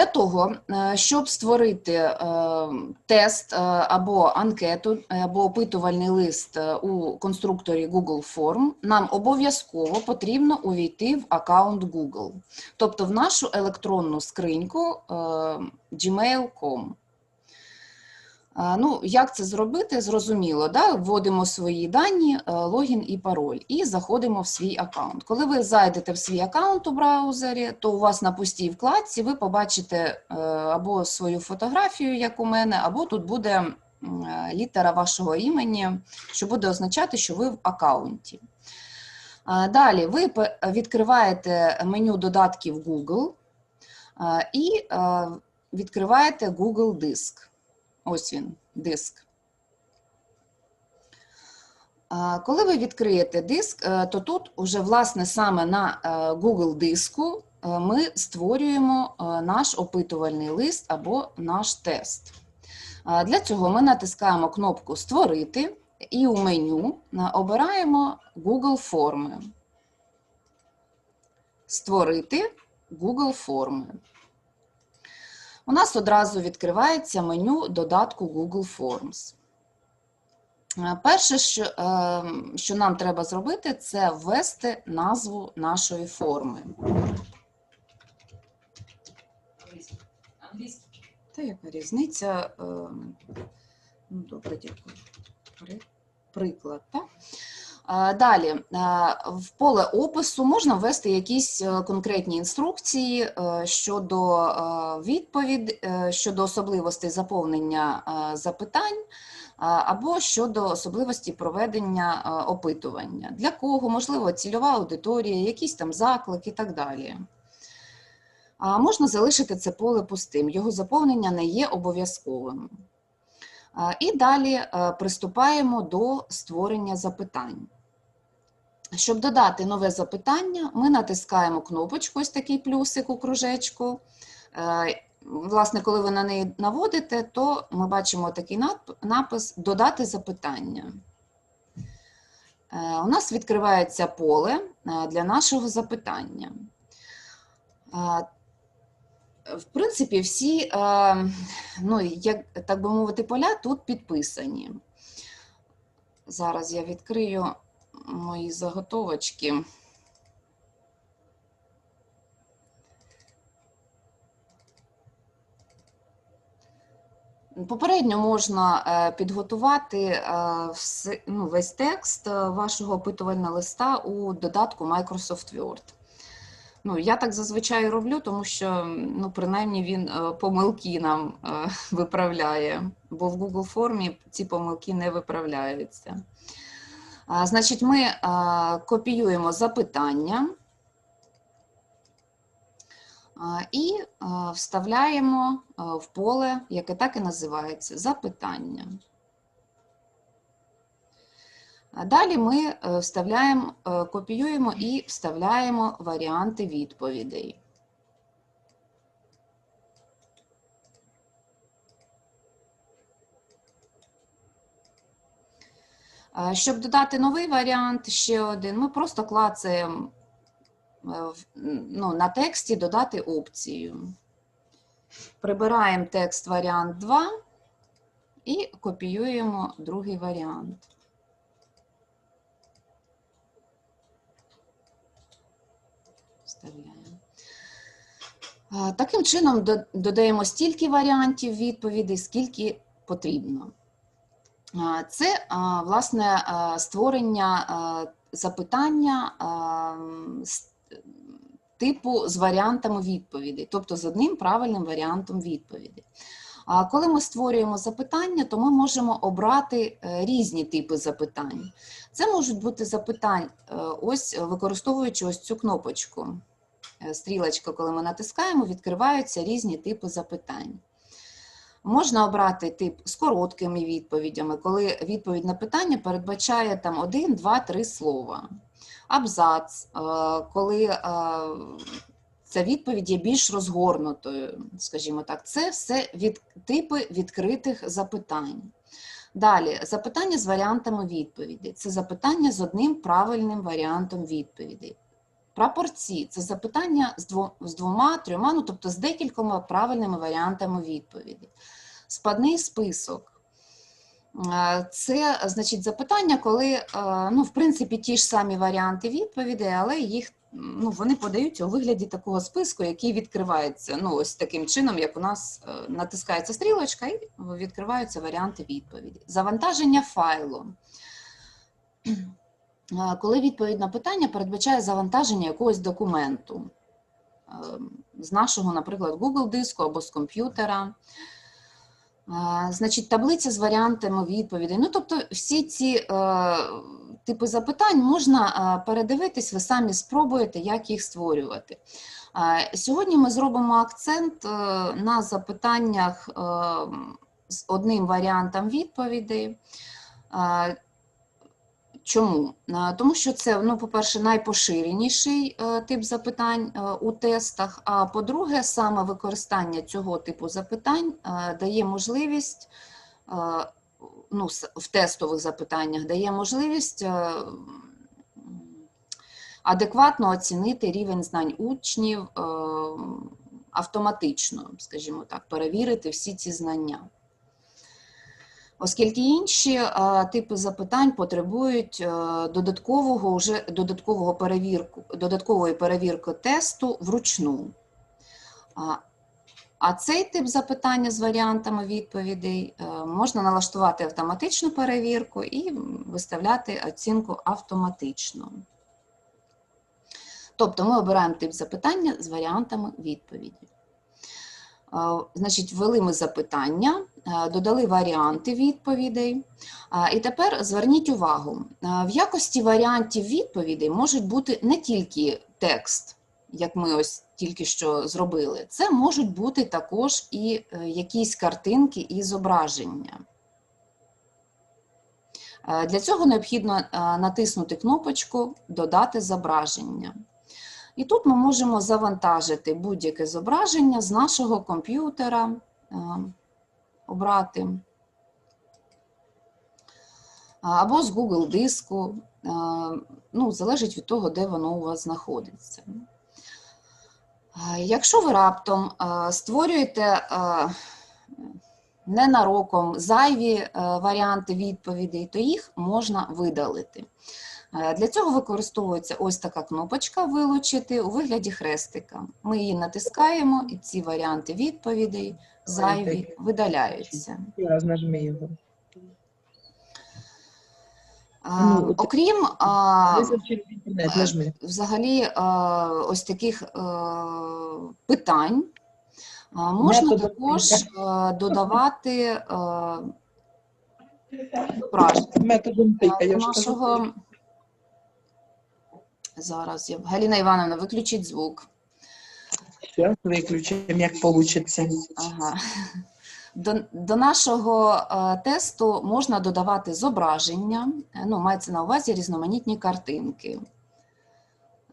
Для того, е, щоб створити е, тест е, або анкету, або опитувальний лист у конструкторі Google Form, нам обов'язково потрібно увійти в аккаунт Google, тобто в нашу електронну скриньку gmail.com. А, Ну, як це зробити? Зрозуміло, да? вводимо свої дані, е, логін і пароль, і заходимо в свій аккаунт. Коли ви зайдете в свій аккаунт у браузері, то у вас на пустій вкладці ви побачите е, або свою фотографію, як у мене, або тут буде е, літера вашого імені, що буде означати, що ви в аккаунті. Далі ви відкриваєте меню додатків Google і е, відкриваєте Google Диск. Ось він, диск. Коли ви відкриєте диск, е, то тут уже власне саме на е, Google диску е, ми створюємо наш опитувальний лист або наш тест. Для цього ми натискаємо кнопку Створити і у меню обираємо Google форми. Створити Google форми. У нас одразу відкривається меню додатку Google Forms. Е, Перше, що, е, що нам треба зробити, це ввести назву нашої форми. Та яка різниця? е, Ну, добре, дякую. Приклад, так? Далі, в поле опису можна ввести якісь е, конкретні інструкції е, щодо е, відповідь, щодо особливостей заповнення запитань або щодо особливості проведення опитування. Для кого, можливо, цільова аудиторія, якісь там заклики і так далі. Можна залишити це поле пустим, його заповнення не є обов'язковим. І далі приступаємо до створення запитань. Щоб додати нове запитання, ми натискаємо кнопочку, ось такий плюсик у кружечку. Е, Власне, коли ви на неї наводите, то ми бачимо такий напис Додати запитання. Е, У нас відкривається поле е, для нашого запитання. В принципі, всі, ну, як так би мовити, поля тут підписані. Зараз я відкрию мої заготовочки. Попередньо можна е, підготувати е, ну, весь текст е, вашого опитувального листа у додатку Microsoft Word. Ну, я так зазвичай роблю, тому що ну, принаймні він помилки нам виправляє, бо в Google формі ці помилки не виправляються. Значить, ми копіюємо запитання і вставляємо в поле, яке так і називається запитання. Далі ми е, вставляємо, е, копіюємо і вставляємо варіанти відповідей. Е, Щоб додати новий варіант, ще один, ми просто клацаємо е, ну, на тексті додати опцію. Прибираємо текст варіант 2 і копіюємо другий варіант. Вставляємо. Таким чином додаємо стільки варіантів відповідей, скільки потрібно. Це, власне, створення запитання типу з варіантами відповідей, тобто з одним правильним варіантом відповіді. А коли ми створюємо запитання, то ми можемо обрати е, різні типи запитань. Це можуть бути запитання, е, ось використовуючи ось цю кнопочку. Е, Стрілочка, коли ми натискаємо, відкриваються різні типи запитань. Можна обрати тип з короткими відповідями, коли відповідь на питання передбачає там один, два, три слова. Абзац, е, коли е, ця відповідь є більш розгорнутою, скажімо так, це все від, типи відкритих запитань. Далі, запитання з варіантами відповіді. Це запитання з одним правильним варіантом відповіді. Прапорці це запитання з, двома, трьома, ну тобто з декількома правильними варіантами відповіді. Спадний список. Е, Це значить запитання, коли е, ну, в принципі ті ж самі варіанти відповідей, але їх ну, вони подаються у вигляді такого списку, який відкривається. Ну, ось таким чином, як у нас е, натискається стрілочка, і відкриваються варіанти відповіді. Завантаження файлу. Коли відповідь на питання передбачає завантаження якогось документу е, з нашого, наприклад, Google диску або з комп'ютера. Значить, таблиця з варіантами відповідей. Ну, тобто, всі ці е, типи запитань можна е, передивитись, ви самі спробуєте, як їх створювати. Сьогодні ми зробимо акцент е, на запитаннях е, з одним варіантом відповідей. Чому? Е, Тому що це, ну, по-перше, найпоширеніший е, тип запитань е, у тестах. А по-друге, саме використання цього типу запитань дає можливість, ну, в тестових запитаннях дає можливість адекватно оцінити рівень знань учнів автоматично, скажімо так, перевірити всі ці знання оскільки інші типи запитань потребують е, додаткового уже додаткового перевірку, додаткової перевірки тесту вручну. А, цей тип запитання з варіантами відповідей е, можна налаштувати автоматичну перевірку і виставляти оцінку автоматично. Тобто ми обираємо тип запитання з варіантами відповіді. Е, Значить, ввели ми запитання, додали варіанти відповідей. Е, І тепер зверніть увагу: е, в якості варіантів відповідей можуть бути не тільки текст, як ми ось тільки що зробили, це можуть бути також і е, якісь картинки і зображення. Е, Для цього необхідно е, натиснути кнопочку Додати зображення. І тут ми можемо завантажити будь-яке зображення з нашого комп'ютера, е, обрати, або з Google диску, ну, залежить від того, де воно у вас знаходиться. Якщо ви раптом створюєте ненароком зайві варіанти відповідей, то їх можна видалити. Для цього використовується ось така кнопочка Вилучити у вигляді хрестика. Ми її натискаємо, і ці варіанти відповідей зайві видаляються. Раз нажми його. А, Ну, Окрім а, нажми. взагалі а, ось таких а, питань можна також додавати. Методом я нашого зараз я Галіна Івановна, виключіть звук. Все, виключимо, як вийде. Ага. До, до нашого е, тесту можна додавати зображення, е, ну, мається на увазі різноманітні картинки.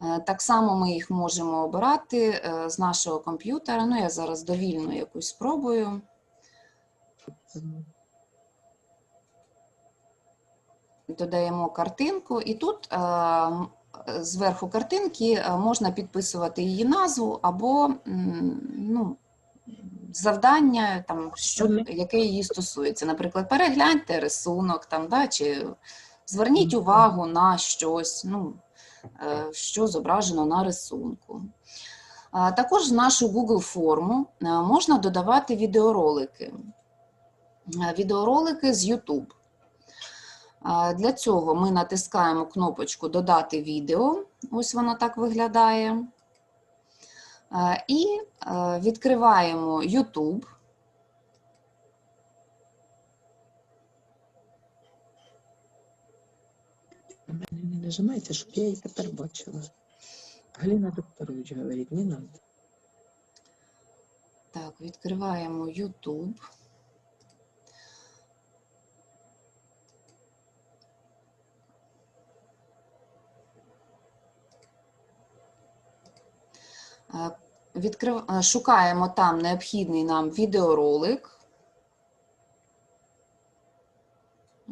Е, так само ми їх можемо обирати е, з нашого комп'ютера. Ну, я зараз довільно якусь спробую. Додаємо картинку, і тут е, зверху картинки е, можна підписувати її назву або ну, завдання, там, що, яке її стосується. Наприклад, перегляньте рисунок, там, да, чи зверніть увагу на щось, ну, е, що зображено на рисунку. Також в нашу Google форму е, можна додавати відеоролики. Відеоролики з YouTube. Для цього ми натискаємо кнопочку Додати відео. Ось воно так виглядає. І відкриваємо YouTube. Не нажимайте, щоб я її тепер бачила. Галина Докторович говорить, не надо. Так, відкриваємо YouTube. Відкрив... е, Шукаємо там необхідний нам відеоролик.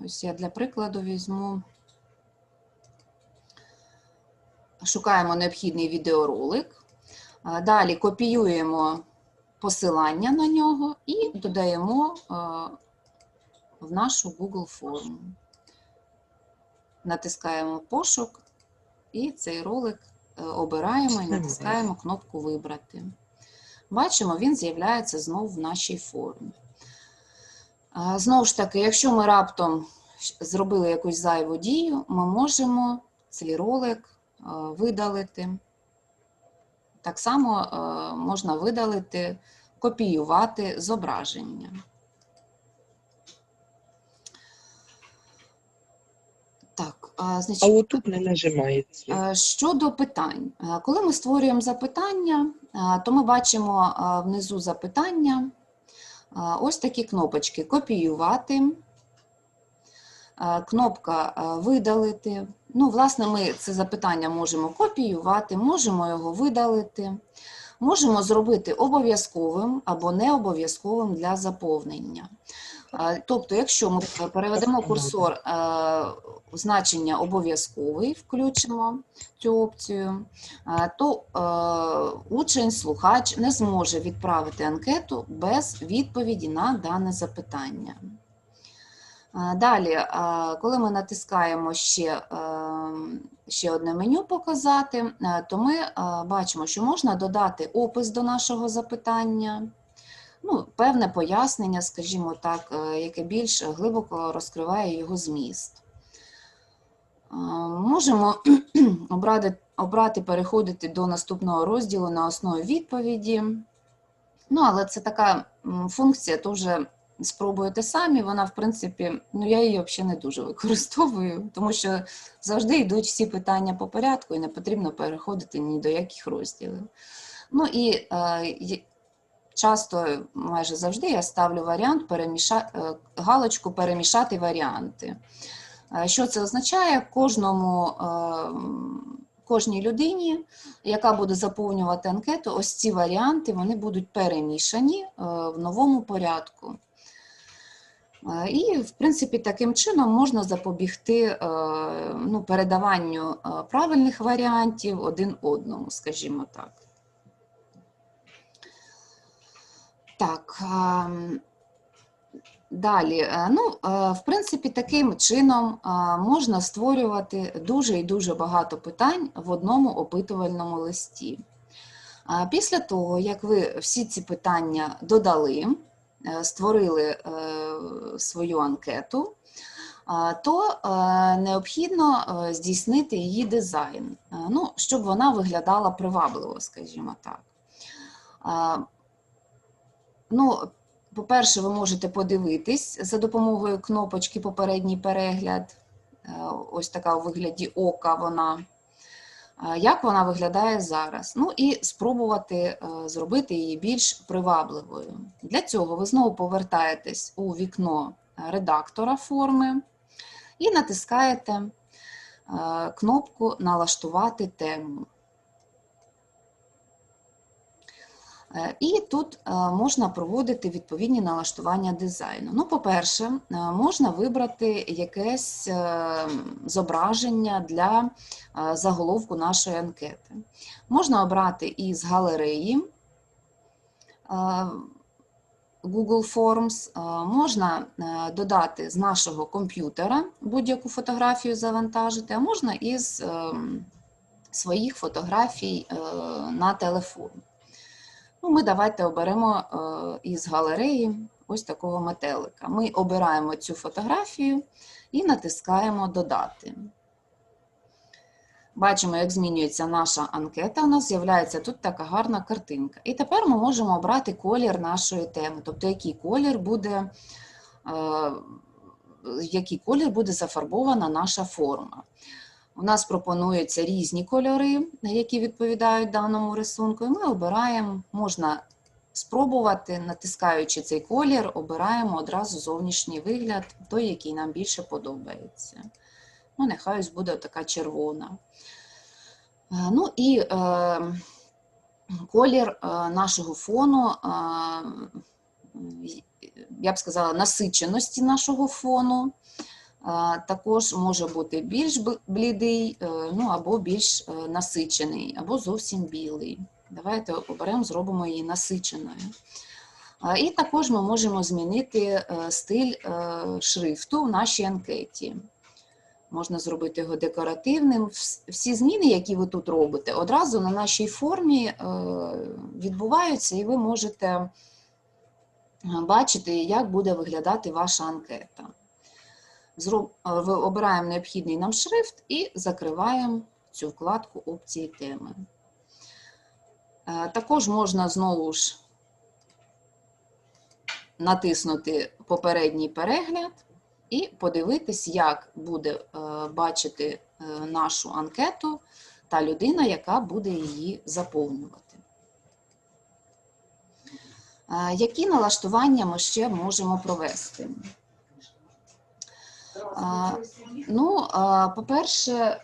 Ось я для прикладу візьму. шукаємо необхідний відеоролик. Е, Далі копіюємо посилання на нього і додаємо е, в нашу Google форму. Натискаємо пошук і цей ролик е, обираємо і натискаємо кнопку Вибрати. Бачимо, він з'являється знову в нашій формі. Знову ж таки, якщо ми раптом зробили якусь зайву дію, ми можемо цей ролик е, видалити. Так само е, можна видалити, копіювати зображення. Так, а, значить, А отут не нажимається. Е, Щодо питань, Е, коли ми створюємо запитання, е, то ми бачимо внизу запитання ось такі кнопочки: копіювати, кнопка видалити. Ну, власне, ми це запитання можемо копіювати, можемо його видалити, можемо зробити обов'язковим або не обов'язковим для заповнення. Тобто, якщо ми переведемо курсор е, в значення обов'язковий, включимо цю опцію, е, то е, учень, слухач не зможе відправити анкету без відповіді на дане запитання. Далі, коли ми натискаємо ще, ще одне меню показати, то ми бачимо, що можна додати опис до нашого запитання, ну, певне пояснення, скажімо так, е, яке більш глибоко розкриває його зміст. Е, Можемо обрати, обрати переходити до наступного розділу на основі відповіді. Ну, але це така функція, то вже спробуєте самі. Вона, в принципі, ну я її взагалі не дуже використовую, тому що завжди йдуть всі питання по порядку і не потрібно переходити ні до яких розділів. Ну і е, часто, майже завжди, я ставлю варіант переміша... е, галочку перемішати варіанти. Е, Що це означає? Кожному, е, кожній людині, яка буде заповнювати анкету, ось ці варіанти вони будуть перемішані е, в новому порядку. Е, І, в принципі, таким чином можна запобігти е, ну, передаванню е, правильних варіантів один одному, скажімо так. Так. ем, Далі, е, ну, е, в принципі, таким чином е, можна створювати дуже і дуже багато питань в одному опитувальному листі. Після того, як ви всі ці питання додали, створили свою анкету, то необхідно здійснити її дизайн, ну, щоб вона виглядала привабливо, скажімо так. Ну, по-перше, ви можете подивитись за допомогою кнопочки Попередній перегляд. Е, Ось така у вигляді ока вона. Е, Як вона виглядає зараз? Ну і спробувати е, зробити її більш привабливою. Для цього ви знову повертаєтесь у вікно редактора форми і натискаєте кнопку Налаштувати тему. Е, І тут е, можна проводити відповідні налаштування дизайну. Ну, по-перше, е, можна вибрати якесь е, зображення для е, заголовку нашої анкети. Можна обрати із галереї е, Google Forms, е, можна е, додати з нашого комп'ютера будь-яку фотографію завантажити, а можна із ем, своїх фотографій е, на телефон. Ну, ми давайте оберемо е, із галереї ось такого метелика. Ми обираємо цю фотографію і натискаємо Додати. Бачимо, як змінюється наша анкета. У нас з'являється тут така гарна картинка. І тепер ми можемо обрати колір нашої теми, тобто який колір буде, е, який колір буде зафарбована наша форма. У нас пропонуються різні кольори, які відповідають даному рисунку, і ми обираємо, можна спробувати, натискаючи цей колір, обираємо одразу зовнішній вигляд, той, який нам більше подобається. Ну, нехай ось буде така червона. Е, Ну і е, колір е, нашого фону, е, я б сказала, насиченості нашого фону. Також може бути більш блідий, е, ну або більш е, насичений, або зовсім білий. Давайте оберемо, зробимо її насиченою. І також ми можемо змінити е, стиль шрифту в нашій анкеті. Можна зробити його декоративним. Всі зміни, які ви тут робите, одразу на нашій формі відбуваються, і ви можете бачити, як буде виглядати ваша анкета. Е, обираємо необхідний нам шрифт і закриваємо цю вкладку опції теми. Е, Також можна знову ж натиснути попередній перегляд і подивитись, як буде е, бачити нашу анкету та людина, яка буде її заповнювати. Які налаштування ми ще можемо провести? А, Ну, а, по-перше,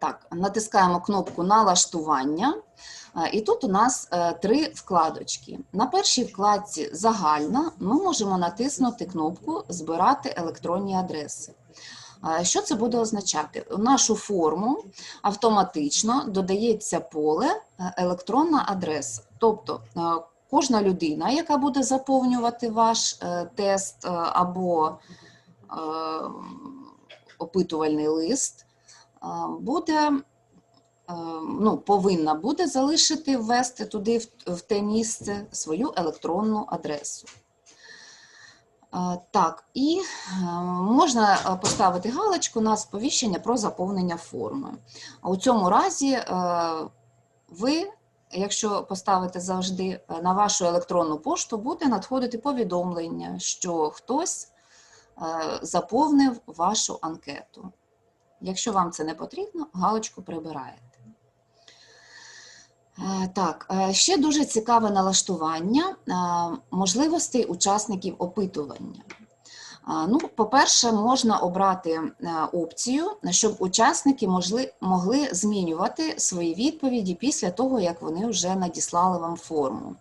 так, натискаємо кнопку налаштування. І тут у нас е, три вкладочки. На першій вкладці Загальна ми можемо натиснути кнопку Збирати електронні адреси. Що це буде означати? У нашу форму автоматично додається поле е, електронна адреса. Тобто е, кожна людина, яка буде заповнювати ваш е, тест е, або е, опитувальний лист, буде, ну, повинна буде залишити, ввести туди в, те місце свою електронну адресу. Так, і можна поставити галочку на сповіщення про заповнення форми. У цьому разі ви якщо поставите завжди е, на вашу електронну пошту, буде надходити повідомлення, що хтось е, заповнив вашу анкету. Якщо вам це не потрібно, галочку прибираєте. Е, Так, ще дуже цікаве налаштування можливостей учасників опитування. Ну, по-перше, можна обрати е, опцію, щоб учасники можли, могли змінювати свої відповіді після того, як вони вже надіслали вам форму.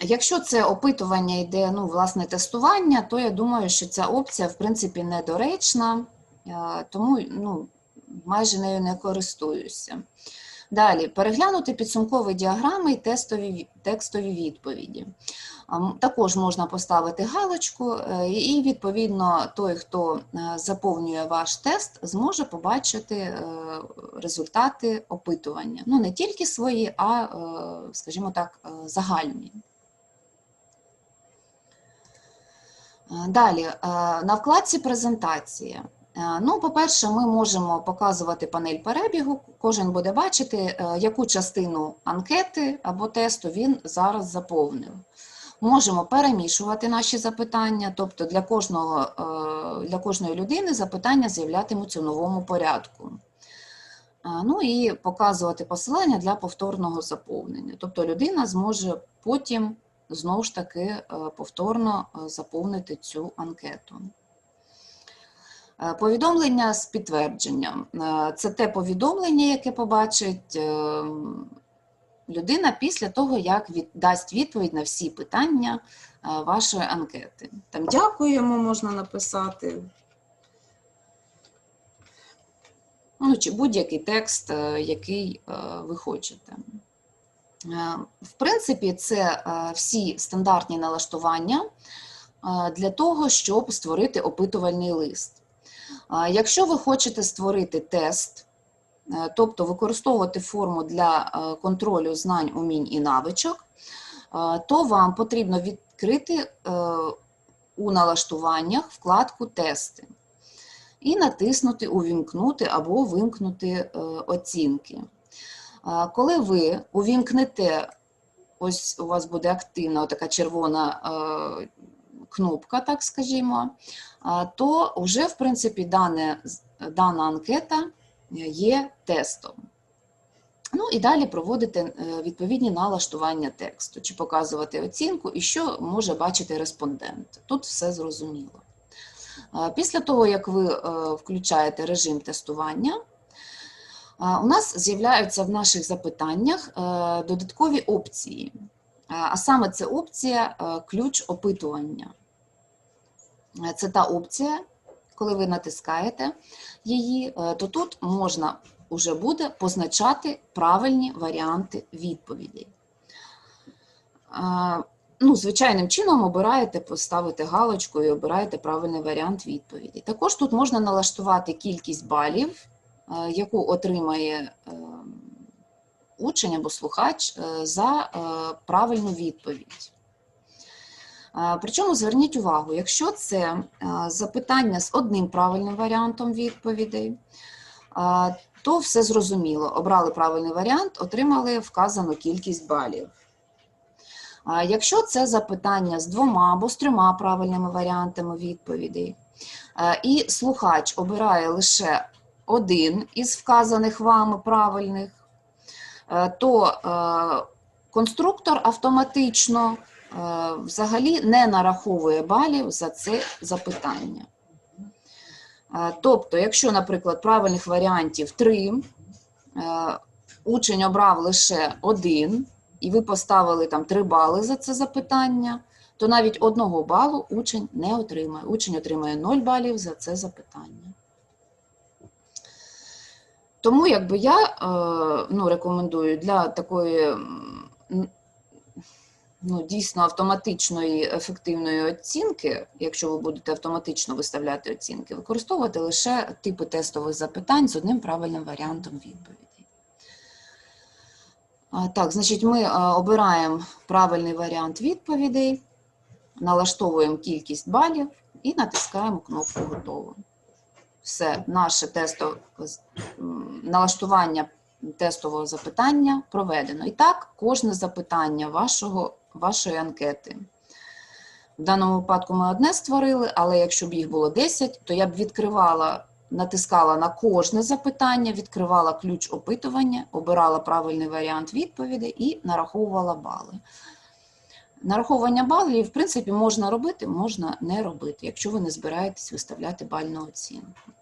Якщо це опитування йде, ну, власне, тестування, то я думаю, що ця опція, в принципі, недоречна, е, тому ну, майже нею не користуюся. Далі, переглянути підсумкові діаграми і текстові відповіді. Також можна поставити галочку, е, і відповідно той, хто е, заповнює ваш тест, зможе побачити е, результати опитування. Ну, не тільки свої, а, скажімо так, загальні. Далі, на вкладці презентація. Ну, по-перше, ми можемо показувати панель перебігу. Кожен буде бачити, яку частину анкети або тесту він зараз заповнив. Можемо перемішувати наші запитання, тобто для, кожного, е, для кожної людини запитання з'являтимуться в новому порядку. Е, Ну і показувати посилання для повторного заповнення. Тобто людина зможе потім знову ж таки е, повторно заповнити цю анкету. Повідомлення з підтвердженням. Це те повідомлення, яке побачить людина після того, як дасть відповідь на всі питання е, вашої анкети. Там дякуємо, можна написати. Ну, чи будь-який текст, е, який е, ви хочете. В принципі, це всі стандартні налаштування для того, щоб створити опитувальний лист. Якщо ви хочете створити тест, тобто використовувати форму для е, контролю знань, умінь і навичок, е, то вам потрібно відкрити е, у налаштуваннях вкладку Тести і натиснути Увімкнути або вимкнути е, оцінки. Коли ви увімкнете, ось у вас буде активна така червона е, кнопка, так скажімо, то вже, в принципі, дане, дана анкета є тестом. Ну і далі проводити е, відповідні налаштування тексту, чи показувати оцінку, і що може бачити респондент. Тут все зрозуміло. Після того, як ви е, включаєте режим тестування, У нас з'являються в наших запитаннях е, додаткові опції, А- саме це опція е, ключ опитування. Е, Це та опція, коли ви натискаєте її, е, то тут можна вже буде позначати правильні варіанти відповідей. Ну, звичайним чином обираєте, поставите галочку і обираєте правильний варіант відповіді. Також тут можна налаштувати кількість балів, е, яку отримає е, учень або слухач за правильну відповідь. Е, Причому зверніть увагу, якщо це е, запитання з одним правильним варіантом відповідей, е, то все зрозуміло. Обрали правильний варіант, отримали вказану кількість балів. Якщо це запитання з двома або з трьома правильними варіантами відповідей, і слухач обирає лише один із вказаних вами правильних, то конструктор автоматично взагалі не нараховує балів за це запитання. Е, Тобто, якщо, наприклад, правильних варіантів три, е, учень обрав лише один, і ви поставили там 3 бали за це запитання, то навіть одного балу учень не отримає. Учень отримає 0 балів за це запитання. Тому якби я е, ну, рекомендую для такої ну, дійсно автоматичної ефективної оцінки, якщо ви будете автоматично виставляти оцінки, використовувати лише типи тестових запитань з одним правильним варіантом відповідей. Так, значить, ми обираємо правильний варіант відповідей, налаштовуємо кількість балів і натискаємо кнопку Готово. Все, наше тесто, налаштування тестового запитання проведено. І так, кожне запитання вашого, вашої анкети. В даному випадку ми одне створили, але якщо б їх було 10, то я б відкривала натискала на кожне запитання, відкривала ключ опитування, обирала правильний варіант відповіді і нараховувала бали. Нараховування балів, в принципі, можна робити, можна не робити, якщо ви не збираєтесь виставляти бальну оцінку.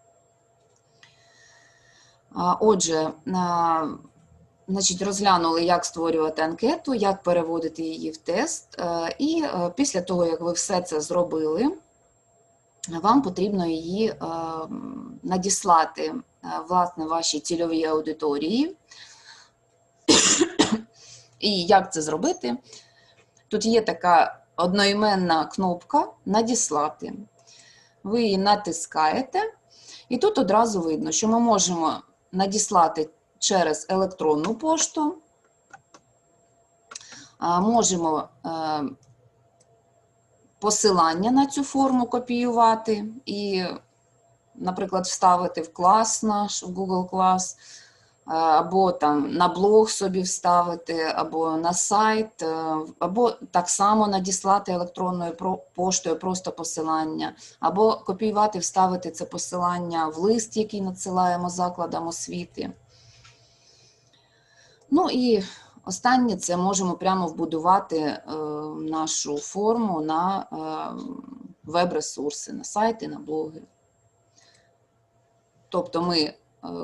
Отже, значить, розглянули, як створювати анкету, як переводити її в тест. е, І е, після того, як ви все це зробили, вам потрібно її е, надіслати власне вашій цільовій аудиторії. І як це зробити? Тут є така одноіменна кнопка Надіслати. Ви її натискаєте, і тут одразу видно, що ми можемо надіслати через електронну пошту, можемо е, посилання на цю форму копіювати і, наприклад, вставити в клас наш, в Google клас, е, або там на блог собі вставити, або на сайт, е, або так само надіслати електронною поштою просто посилання, або копіювати, вставити це посилання в лист, який надсилаємо закладам освіти. Ну і Останнє це можемо прямо вбудувати е, нашу форму на е, веб-ресурси, на сайти, на блоги. Тобто ми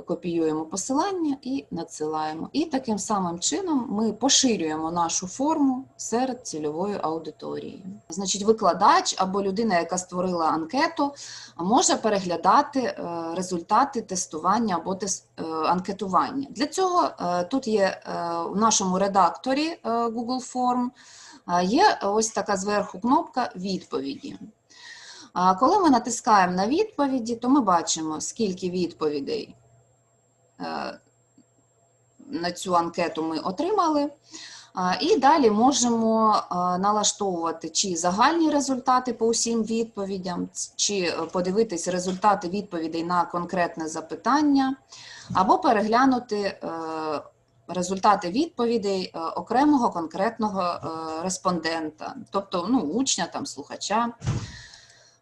копіюємо посилання і надсилаємо. І таким самим чином ми поширюємо нашу форму серед цільової аудиторії. Значить, викладач або людина, яка створила анкету, може переглядати е, результати тестування або е, анкетування. Для цього е, тут є е, в нашому редакторі е, Google Form е, є ось така зверху кнопка відповіді. Коли ми натискаємо на відповіді, то ми бачимо, скільки відповідей е, на цю анкету ми отримали. І далі можемо е, налаштовувати чи загальні результати по усім відповідям, чи е, подивитись результати відповідей на конкретне запитання, або переглянути е, результати відповідей е, окремого конкретного е, респондента, тобто ну, учня, там, слухача.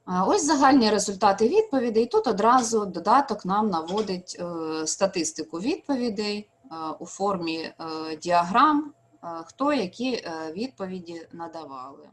Ось загальні результати відповідей. Тут одразу додаток нам наводить е, статистику відповідей е, у формі е, діаграм, хто які відповіді надавали.